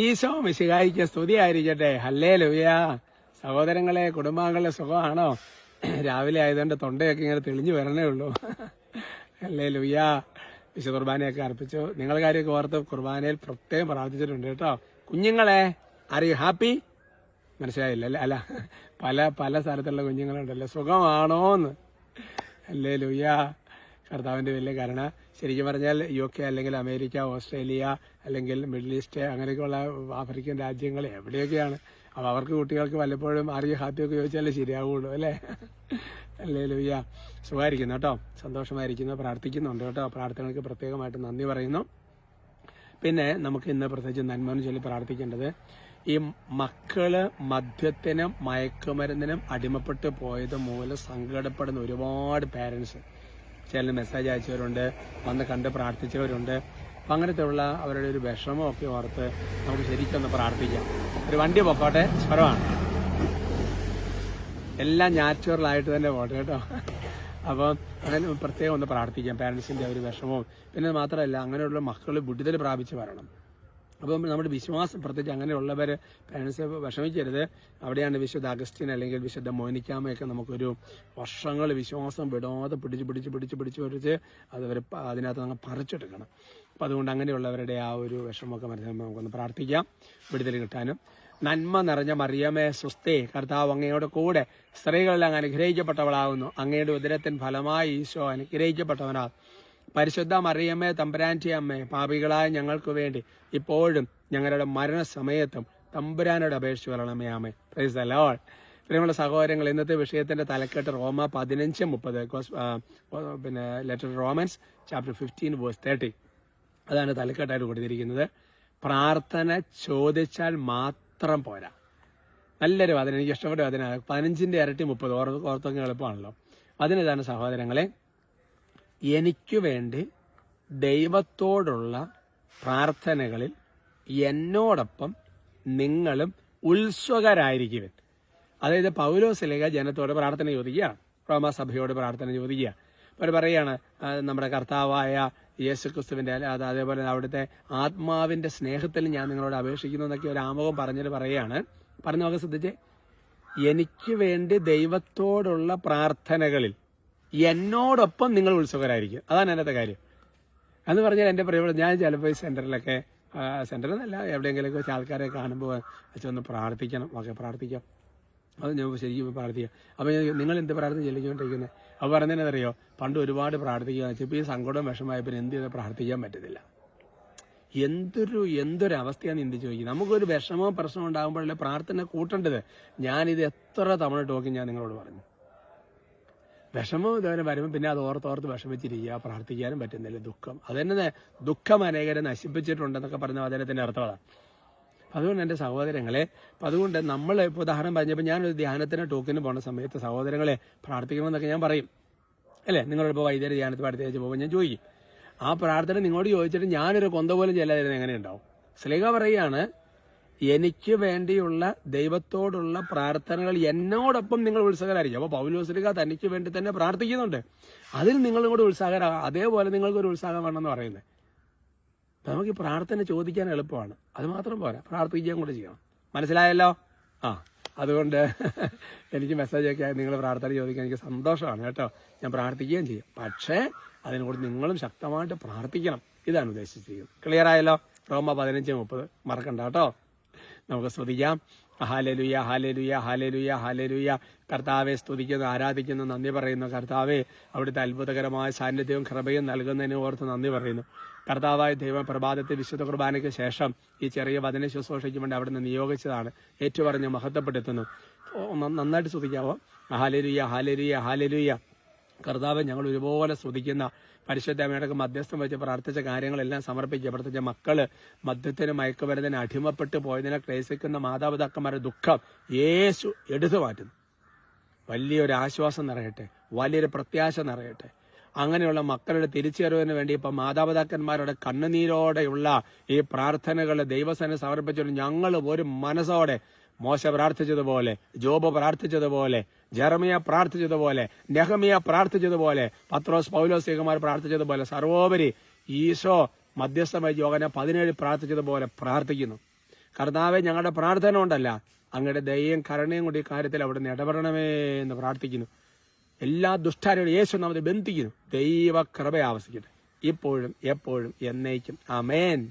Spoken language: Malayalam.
ഈശോ മിശിഹായിക്ക് സ്തുതിയായിരിക്കട്ടെ. ഹല്ലേ ലുയ സഹോദരങ്ങളെ കുടുംബാംഗങ്ങളെ സുഖമാണോ? രാവിലെ ആയതുകൊണ്ട് തൊണ്ടയൊക്കെ ഇങ്ങനെ തെളിഞ്ഞു വരണേ ഉള്ളൂ. ഹല്ലേ ലുയ വിശു കുർബാനയൊക്കെ അർപ്പിച്ചു. നിങ്ങൾ കാര്യമൊക്കെ ഓർത്ത് കുർബാനയിൽ പ്രത്യേകം പ്രാർത്ഥിച്ചിട്ടുണ്ട് കേട്ടോ. കുഞ്ഞുങ്ങളെ ആർ യു ഹാപ്പി മനസ്സിലായില്ല അല്ലേ? അല്ല പല പല സ്ഥലത്തുള്ള കുഞ്ഞുങ്ങളുണ്ടല്ലോ. സുഖമാണോന്ന്. അല്ലേ ലുയ്യ കർത്താവിന്റെ വലിയ കരുണ. ശരിക്കും പറഞ്ഞാൽ യു കെ അല്ലെങ്കിൽ അമേരിക്ക ഓസ്ട്രേലിയ അല്ലെങ്കിൽ മിഡിൽ ഈസ്റ്റ് അങ്ങനെയൊക്കെയുള്ള ആഫ്രിക്കൻ രാജ്യങ്ങൾ എവിടെയൊക്കെയാണ്? അപ്പോൾ അവർക്ക് കുട്ടികൾക്ക് വല്ലപ്പോഴും അറിയ ഹാപ്പിയൊക്കെ ചോദിച്ചാലേ ശരിയാവുള്ളൂ അല്ലേ? അല്ലേ ലൂയ്യ സുഖമായിരിക്കുന്നു കേട്ടോ. സന്തോഷമായിരിക്കുന്നു. പ്രാർത്ഥിക്കുന്നുണ്ട് കേട്ടോ. പ്രാർത്ഥനകൾക്ക് പ്രത്യേകമായിട്ട് നന്ദി പറയുന്നു. പിന്നെ നമുക്ക് ഇന്ന് പ്രത്യേകിച്ച് നന്മന്ന് ചൊല്ലി പ്രാർത്ഥിക്കേണ്ടത് ഈ മക്കൾ മദ്യത്തിനും മയക്കുമരുന്നിനും അടിമപ്പെട്ട് പോയത് മൂലം സങ്കടപ്പെടുന്ന ഒരുപാട് പേരൻസ് ചില മെസ്സേജ് അയച്ചവരുണ്ട് വന്ന് കണ്ട് പ്രാർത്ഥിച്ചവരുണ്ട്. അപ്പം അങ്ങനത്തെ ഉള്ള അവരുടെ ഒരു വിഷമമൊക്കെ ഓർത്ത് നമുക്ക് ശരിക്കൊന്ന് പ്രാർത്ഥിക്കാം. ഒരു വണ്ടി പൊക്കോട്ടെ? സ്വരമാണ്. എല്ലാം നാച്ചുറലായിട്ട് തന്നെ പോട്ടെ കേട്ടോ. അപ്പോൾ അങ്ങനെ പ്രത്യേകം ഒന്ന് പ്രാർത്ഥിക്കാം. പാരൻസിന്റെ ഒരു വിഷമവും. പിന്നെ മാത്രമല്ല അങ്ങനെയുള്ള മക്കൾ ബുദ്ധിതൽ പ്രാപിച്ച് വരണം. അപ്പം നമ്മുടെ വിശ്വാസം പ്രത്യേകിച്ച് അങ്ങനെയുള്ളവർ പാരൻസ് വിഷമിക്കരുത്. അവിടെയാണ് വിശുദ്ധ അഗസ്റ്റിൻ അല്ലെങ്കിൽ വിശുദ്ധ മോനിക്കാമയൊക്കെ നമുക്കൊരു വർഷങ്ങൾ വിശ്വാസം വിടാതെ പിടിച്ച് പിടിച്ച് പിടിച്ച് പിടിച്ച് പിടിച്ച് അത് അവർ അതിനകത്ത് അങ്ങ് പറിച്ചെടുക്കണം. അപ്പം അതുകൊണ്ട് അങ്ങനെയുള്ളവരുടെ ആ ഒരു വിഷമമൊക്കെ മനസ്സിലാകുമ്പോൾ നമുക്കൊന്ന് പ്രാർത്ഥിക്കാം. വിടുതൽ കിട്ടാനും. നന്മ നിറഞ്ഞ മറിയമേ സ്വസ്ഥേ കർത്താവ് അങ്ങയുടെ കൂടെ സ്ത്രീകളെല്ലാം അനുഗ്രഹിക്കപ്പെട്ടവളാകുന്നു. അങ്ങയുടെ ഉദരത്തിൻ ഫലമായി ഈശോ അനുഗ്രഹിക്കപ്പെട്ടവനാ പരിശുദ്ധ മറിയമ്മേ തമ്പുരാന്റെ അമ്മേ പാപികളായ ഞങ്ങൾക്ക് വേണ്ടി ഇപ്പോഴും ഞങ്ങളുടെ മരണസമയത്തും തമ്പുരാനോട് അപേക്ഷിച്ച് വരണമേ ആമേ പ്രൈസ് അലോൾ പ്രിയമുള്ള സഹോദരങ്ങൾ ഇന്നത്തെ വിഷയത്തിന്റെ തലക്കെട്ട് റോമ പതിനഞ്ച് മുപ്പത് പിന്നെ letter Romans chapter fifteen verse thirty അതാണ് തലക്കെട്ടായിട്ട് കൊടുത്തിരിക്കുന്നത്. പ്രാർത്ഥന ചോദിച്ചാൽ മാത്രം പോരാ. നല്ലൊരു വചനം എനിക്ക് ഇഷ്ടപ്പെട്ട വാദന പതിനഞ്ചിന്റെ ഇരട്ടി മുപ്പത് ഓർ ഓർത്തൊക്കെ എളുപ്പമാണല്ലോ. അതിനിതാണ് സഹോദരങ്ങളെ എനിക്ക് വേണ്ടി ദൈവത്തോടുള്ള പ്രാർത്ഥനകളിൽ എന്നോടൊപ്പം നിങ്ങളും ഉത്സുകരായിരിക്കുവൻ. അതായത് പൗലോസിലേഖ ജനത്തോട് പ്രാർത്ഥന ചോദിക്കുകയാണ്. റോമാസഭയോട് പ്രാർത്ഥന ചോദിക്കുക അവർ പറയാണ് നമ്മുടെ കർത്താവായ യേശു ക്രിസ്തുവിന്റെ അല്ല, അത് അതേപോലെ അവിടുത്തെ ആത്മാവിന്റെ സ്നേഹത്തിൽ ഞാൻ നിങ്ങളോട് അപേക്ഷിക്കുന്നു എന്നൊക്കെ ഒരു ആമുഖം പറഞ്ഞിട്ട് പറയാണ് പറഞ്ഞു നോക്കെ ശ്രദ്ധിച്ചേ. എനിക്ക് വേണ്ടി ദൈവത്തോടുള്ള പ്രാർത്ഥനകളിൽ എന്നോടൊപ്പം നിങ്ങൾ ഉത്സുകരായിരിക്കും. അതാണ് എന്നത്തെ കാര്യം. എന്ന് പറഞ്ഞാൽ എന്റെ പ്രിയപ്പെട്ട ഞാൻ ചിലപ്പോൾ സെന്ററിൽ നിന്നല്ല എവിടെയെങ്കിലുമൊക്കെ വെച്ച് ആൾക്കാരെ കാണുമ്പോൾ അച്ഛൻ ഒന്ന് പ്രാർത്ഥിക്കണം ഒക്കെ പ്രാർത്ഥിക്കാം. അത് ഞാൻ ശരിക്കും പ്രാർത്ഥിക്കാം. അപ്പോൾ നിങ്ങൾ എന്ത് പ്രാർത്ഥന ചെല്ലിക്കൊണ്ടിരിക്കുന്നത് അപ്പോൾ പറഞ്ഞതിനറിയോ പണ്ട് ഒരുപാട് പ്രാർത്ഥിക്കുക വെച്ചപ്പോൾ ഈ സങ്കടം വിഷമമായപ്പോൾ എന്ത് ചെയ്താൽ പ്രാർത്ഥിക്കാൻ പറ്റത്തില്ല. എന്തൊരു എന്തൊരു അവസ്ഥയാണ് ഇന്ത്യ ചോദിക്കുന്നത്? നമുക്കൊരു വിഷമോ പ്രശ്നമോ ഉണ്ടാകുമ്പോഴല്ലേ പ്രാർത്ഥന കൂട്ടേണ്ടത്? ഞാനിത് എത്ര തവണ ടോക്കി ഞാൻ നിങ്ങളോട് പറഞ്ഞു വിഷമം ഇതുവരെ വരുമ്പോൾ പിന്നെ അത് ഓർത്തോർത്ത് വിഷമിച്ചിരിക്കുക പ്രാർത്ഥിക്കാനും പറ്റുന്നില്ല ദുഃഖം. അത് തന്നെ ദുഃഖം അനേകരെ നശിപ്പിച്ചിട്ടുണ്ടെന്നൊക്കെ പറഞ്ഞ അദ്ദേഹത്തിന്റെ അർത്ഥം അതാണ് അതുകൊണ്ട് എന്റെ സഹോദരങ്ങളെ അപ്പം അതുകൊണ്ട് നമ്മൾ ഇപ്പോൾ ഉദാഹരണം പറഞ്ഞപ്പോൾ ഞാനൊരു ധ്യാനത്തിന് ടോക്കിന് പോകുന്ന സമയത്ത് സഹോദരങ്ങളെ പ്രാർത്ഥിക്കണമെന്നൊക്കെ ഞാൻ പറയും. അല്ലേ? നിങ്ങളിപ്പോൾ വൈദ്യുതി ധ്യാനത്തിൽ അടുത്തേച്ച് പോകുമ്പോൾ ഞാൻ ചോദിക്കും ആ പ്രാർത്ഥന നിങ്ങളോട് ചോദിച്ചിട്ട് ഞാനൊരു കൊന്ത പോലും ചെല്ലാതിരുന്ന എങ്ങനെ ഉണ്ടാവും സ്ലിഹ പറയാണ് എനിക്ക് വേണ്ടിയുള്ള ദൈവത്തോടുള്ള പ്രാർത്ഥനകൾ എന്നോടൊപ്പം നിങ്ങൾ ഉത്സാഹരായിരിക്കും. അപ്പോൾ പൗലോസ്ലിക തനിക്ക് വേണ്ടി തന്നെ പ്രാർത്ഥിക്കുന്നുണ്ട്. അതിൽ നിങ്ങളും കൂടെ ഉത്സാഹരാകാം അതേപോലെ നിങ്ങൾക്കൊരു ഉത്സാഹം വേണമെന്ന് പറയുന്നത്. അപ്പം നമുക്ക് പ്രാർത്ഥന ചോദിക്കാൻ എളുപ്പമാണ്. അത് മാത്രം പോരാ. പ്രാർത്ഥിക്കുകയും കൂടെ ചെയ്യണം. മനസ്സിലായല്ലോ? ആ അതുകൊണ്ട് എനിക്ക് മെസ്സേജ് മെസ്സേജൊക്കെ നിങ്ങൾ പ്രാർത്ഥന ചോദിക്കാൻ എനിക്ക് സന്തോഷമാണ് കേട്ടോ. ഞാൻ പ്രാർത്ഥിക്കുകയും ചെയ്യും. പക്ഷേ അതിനോട് നിങ്ങളും ശക്തമായിട്ട് പ്രാർത്ഥിക്കണം. ഇതാണ് ഉദ്ദേശിച്ചിരിക്കുന്നത്. ക്ലിയർ ആയല്ലോ? റോമ പതിനഞ്ച് മുപ്പത്. മറക്കണ്ട കേട്ടോ. നമുക്ക് സ്തുതിക്കാം ഹാലലുയ ഹാലലുയ ഹാലലുയ ഹാലലുയ കർത്താവെ സ്തുതിക്കുന്നു ആരാധിക്കുന്നു നന്ദി പറയുന്നു. കർത്താവെ അവിടുത്തെ അത്ഭുതകരമായ സാന്നിധ്യവും കൃപയും നൽകുന്നതിന് ഓർത്ത് നന്ദി പറയുന്നു. കർത്താവായ ദൈവ പ്രഭാതത്തെ വിശുദ്ധ കുർബാനയ്ക്ക് ശേഷം ഈ ചെറിയ വചന ശുശ്രൂഷയ്ക്ക് വേണ്ടി അവിടുന്ന് നിയോഗിച്ചതാണ്. ഏറ്റുപറഞ്ഞ് മഹത്വപ്പെടുത്തുന്നു നന്നായിട്ട് സ്തുതിക്കാവോ ഹാലലുയ ഹാലലുയ ഹാലലുയ കർത്താവ് ഞങ്ങൾ ഒരുപോലെ സ്തുതിക്കുന്ന പരിശുദ്ധമ്മയുടെ മധ്യസ്ഥം വെച്ച് പ്രാർത്ഥിച്ച കാര്യങ്ങളെല്ലാം സമർപ്പിക്കുക പ്രത്യേകിച്ച് മക്കൾ മദ്യത്തിന് മയക്കുമരുന്നിന് അടിമപ്പെട്ട് പോയതിനെ ക്ലേശിക്കുന്ന മാതാപിതാക്കന്മാരുടെ ദുഃഖം യേശു എടുത്തു മാറ്റുന്നു. വലിയൊരു ആശ്വാസം നിറയട്ടെ വലിയൊരു പ്രത്യാശ നിറയട്ടെ. അങ്ങനെയുള്ള മക്കളുടെ തിരിച്ചുവരവിന് വേണ്ടി ഇപ്പൊ മാതാപിതാക്കന്മാരുടെ കണ്ണുനീരോടെയുള്ള ഈ പ്രാർത്ഥനകൾ ദൈവസേന സമർപ്പിച്ചുകൊണ്ട് ഞങ്ങൾ ഒരു മനസ്സോടെ മോശ പ്രാർത്ഥിച്ചതുപോലെ ജോബ് പ്രാർത്ഥിച്ചതുപോലെ ജെറമിയ പ്രാർത്ഥിച്ചതുപോലെ നെഹമിയ പ്രാർത്ഥിച്ചതുപോലെ പത്രോസ് പൗലോസ് പൗലോസികമാർ പ്രാർത്ഥിച്ചതുപോലെ സർവോപരി ഈശോ മധ്യസ്ഥമായി യോഗന പതിനേഴ് പ്രാർത്ഥിച്ചതുപോലെ പ്രാർത്ഥിക്കുന്നു. കർത്താവെ ഞങ്ങളുടെ പ്രാർത്ഥന കൊണ്ടല്ല അങ്ങയുടെ ദയയും കരുണയും കൂടി കാര്യത്തിൽ അവിടെ നിന്ന് ഇടപെടണമേ എന്ന് പ്രാർത്ഥിക്കുന്നു. എല്ലാ ദുഷ്ടാരികളും യേശു നാമത്തെ ബന്ധിക്കുന്നു. ദൈവ കൃപ ആവശ്യിക്കട്ടെ ഇപ്പോഴും എപ്പോഴും എന്നേക്കും. അമേൻ